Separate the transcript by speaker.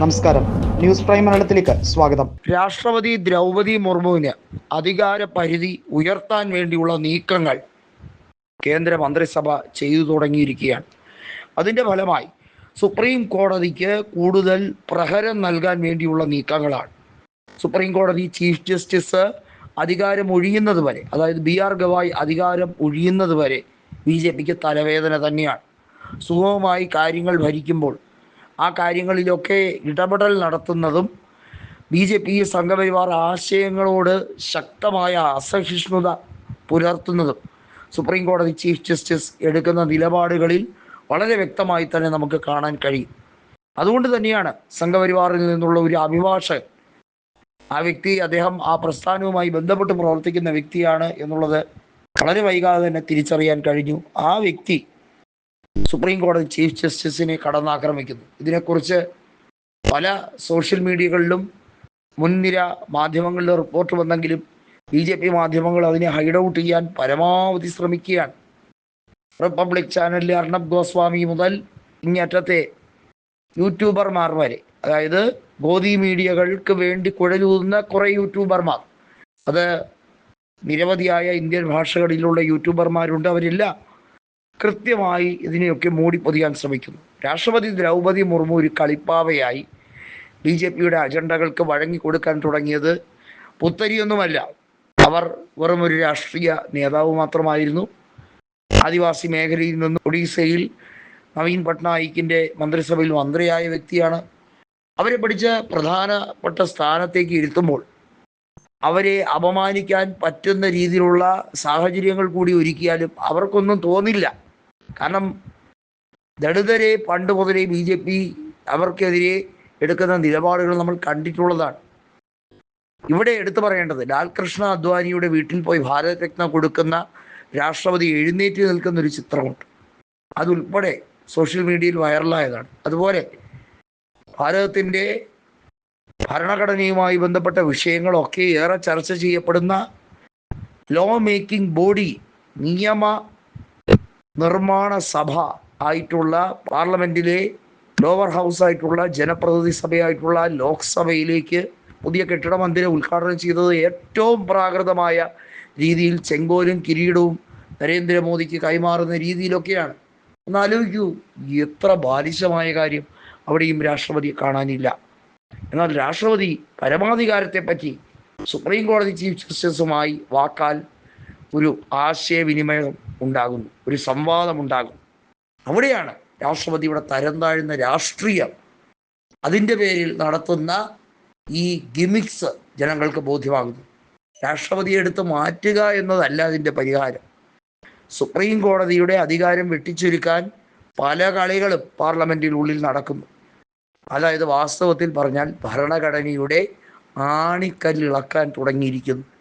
Speaker 1: നമസ്കാരം. News prime മലയാളത്തിലേക്ക് സ്വാഗതം.
Speaker 2: രാഷ്ട്രപതി ദ്രൗപതി മുർമുവിന് അധികാര പരിധി ഉയർത്താൻ വേണ്ടിയുള്ള നീക്കങ്ങൾ കേന്ദ്ര മന്ത്രിസഭ ചെയ്തു തുടങ്ങിയിരിക്കുകയാണ്. അതിന്റെ ഫലമായി സുപ്രീം കോടതിക്ക് കൂടുതൽ പ്രഹരം നൽകാൻ വേണ്ടിയുള്ള നീക്കങ്ങളാണ്. സുപ്രീം കോടതി ചീഫ് ജസ്റ്റിസ് അധികാരം ഒഴിയുന്നത് വരെ അതായത് ബി ആർ ഗവായ് അധികാരം ഒഴിയുന്നത് വരെ ബി ജെ പിക്ക് തലവേദന തന്നെയാണ്. സുഗമമായി കാര്യങ്ങൾ ഭരിക്കുമ്പോൾ ആ കാര്യങ്ങളിലൊക്കെ ഇടപെടൽ നടത്തുന്നതും ബി ജെ പി സംഘപരിവാർ ആശയങ്ങളോട് ശക്തമായ അസഹിഷ്ണുത പുലർത്തുന്നതും സുപ്രീം കോടതി ചീഫ് ജസ്റ്റിസ് എടുക്കുന്ന നിലപാടുകളിൽ വളരെ വ്യക്തമായി തന്നെ നമുക്ക് കാണാൻ കഴിയും. അതുകൊണ്ട് തന്നെയാണ് സംഘപരിവാറിൽ നിന്നുള്ള ഒരു അഭിഭാഷകൻ ആ വ്യക്തി അദ്ദേഹം ആ പ്രസ്ഥാനവുമായി ബന്ധപ്പെട്ട് പ്രവർത്തിക്കുന്ന വ്യക്തിയാണ് എന്നുള്ളത് വളരെ വൈകാതെ തന്നെ തിരിച്ചറിയാൻ കഴിഞ്ഞു. ആ വ്യക്തി സുപ്രീം കോടതി ചീഫ് ജസ്റ്റിസിനെ കടന്നാക്രമിക്കുന്നു. ഇതിനെക്കുറിച്ച് പല സോഷ്യൽ മീഡിയകളിലും മുൻനിര മാധ്യമങ്ങളിലും റിപ്പോർട്ട് വന്നെങ്കിലും ബി ജെ പി മാധ്യമങ്ങൾ അതിനെ ഹൈഡ് ഔട്ട് ചെയ്യാൻ പരമാവധി ശ്രമിക്കുകയാണ്. റിപ്പബ്ലിക് ചാനലിലെ അർണബ് ഗോസ്വാമി മുതൽ ഇങ്ങറ്റത്തെ യൂട്യൂബർമാർ വരെ. അതായത് ഗോദി മീഡിയകൾക്ക് വേണ്ടി കുഴലൂതുന്ന കുറേ യൂട്യൂബർമാർ അത് നിരവധിയായ ഇന്ത്യൻ ഭാഷകളിലുള്ള യൂട്യൂബർമാരുണ്ട് അവരെല്ലാം കൃത്യമായി ഇതിനെയൊക്കെ മൂടിപ്പൊതിയാൻ ശ്രമിക്കുന്നു. രാഷ്ട്രപതി ദ്രൗപതി മുർമു ഒരു കളിപ്പാവയായി ബി ജെ പിയുടെ അജണ്ടകൾക്ക് വഴങ്ങി കൊടുക്കാൻ തുടങ്ങിയത് പുത്തരിയൊന്നുമല്ല. അവർ വെറും ഒരു രാഷ്ട്രീയ നേതാവ് മാത്രമായിരുന്നു. ആദിവാസി മേഖലയിൽ നിന്ന് ഒഡീസയിൽ നവീൻ പട്നായിക്കിന്റെ മന്ത്രിസഭയിൽ മന്ത്രിയായ വ്യക്തിയാണ്. അവരെ പഠിച്ച പ്രധാനപ്പെട്ട സ്ഥാനത്തേക്ക് ഇരുത്തുമ്പോൾ അവരെ അപമാനിക്കാൻ പറ്റുന്ന രീതിയിലുള്ള സാഹചര്യങ്ങൾ കൂടി ഒരുക്കിയാലും അവർക്കൊന്നും തോന്നില്ല. കാരണം ദളിതരെ പണ്ട് മുതലേ ബി ജെ പി അവർക്കെതിരെ എടുക്കുന്ന നിലപാടുകൾ നമ്മൾ കണ്ടിട്ടുള്ളതാണ്. ഇവിടെ എടുത്തു പറയേണ്ടത് ലാൽകൃഷ്ണ അദ്വാനിയുടെ വീട്ടിൽ പോയി ഭാരത് രത്ന കൊടുക്കുന്ന രാഷ്ട്രപതി എഴുന്നേറ്റ് നിൽക്കുന്ന ഒരു ചിത്രമുണ്ട്. അതുൾപ്പെടെ സോഷ്യൽ മീഡിയയിൽ വൈറലായതാണ്. അതുപോലെ ഭാരതത്തിന്റെ ഭരണഘടനയുമായി ബന്ധപ്പെട്ട വിഷയങ്ങളൊക്കെ ഏറെ ചർച്ച ചെയ്യപ്പെടുന്ന ലോ മേക്കിംഗ് ബോഡി നിയമ നിർമ്മാണ സഭ ആയിട്ടുള്ള പാർലമെന്റിലെ ലോവർ ഹൗസ് ആയിട്ടുള്ള ജനപ്രതിനിധി സഭയായിട്ടുള്ള ലോക്സഭയിലേക്ക് പുതിയ കെട്ടിട മന്ദിരം ഉദ്ഘാടനം ചെയ്തത് ഏറ്റവും പ്രാകൃതമായ രീതിയിൽ ചെങ്കോലും കിരീടവും നരേന്ദ്രമോദിക്ക് കൈമാറുന്ന രീതിയിലൊക്കെയാണ്. ഒന്ന് ആലോചിക്കൂ എത്ര ബാലിശമായ കാര്യം അവിടെയും രാഷ്ട്രപതിയെ കാണാനില്ല. എന്നാൽ രാഷ്ട്രപതി പരമാധികാരത്തെ പറ്റി സുപ്രീം കോടതി ചീഫ് ജസ്റ്റിസുമായി വാക്കാൽ ഒരു ആശയവിനിമയം ഉണ്ടാകുന്നു. ഒരു സംവാദം ഉണ്ടാകുന്നു. അവിടെയാണ് രാഷ്ട്രപതിയുടെ തരം താഴ്ന്ന രാഷ്ട്രീയം അതിന്റെ പേരിൽ നടത്തുന്ന ഈ ഗിമിക്സ് ജനങ്ങൾക്ക് ബോധ്യമാകുന്നു. രാഷ്ട്രപതിയെ എടുത്ത് മാറ്റുക എന്നതല്ല അതിന്റെ പരിഹാരം. സുപ്രീം കോടതിയുടെ അധികാരം വെട്ടിച്ചുരുക്കാൻ പല കളികളും പാർലമെന്റിനുള്ളിൽ നടക്കുന്നു. അതായത് വാസ്തവത്തിൽ പറഞ്ഞാൽ ഭരണഘടനയുടെ ആണിക്കല്ലിളക്കാൻ തുടങ്ങിയിരിക്കുന്നു.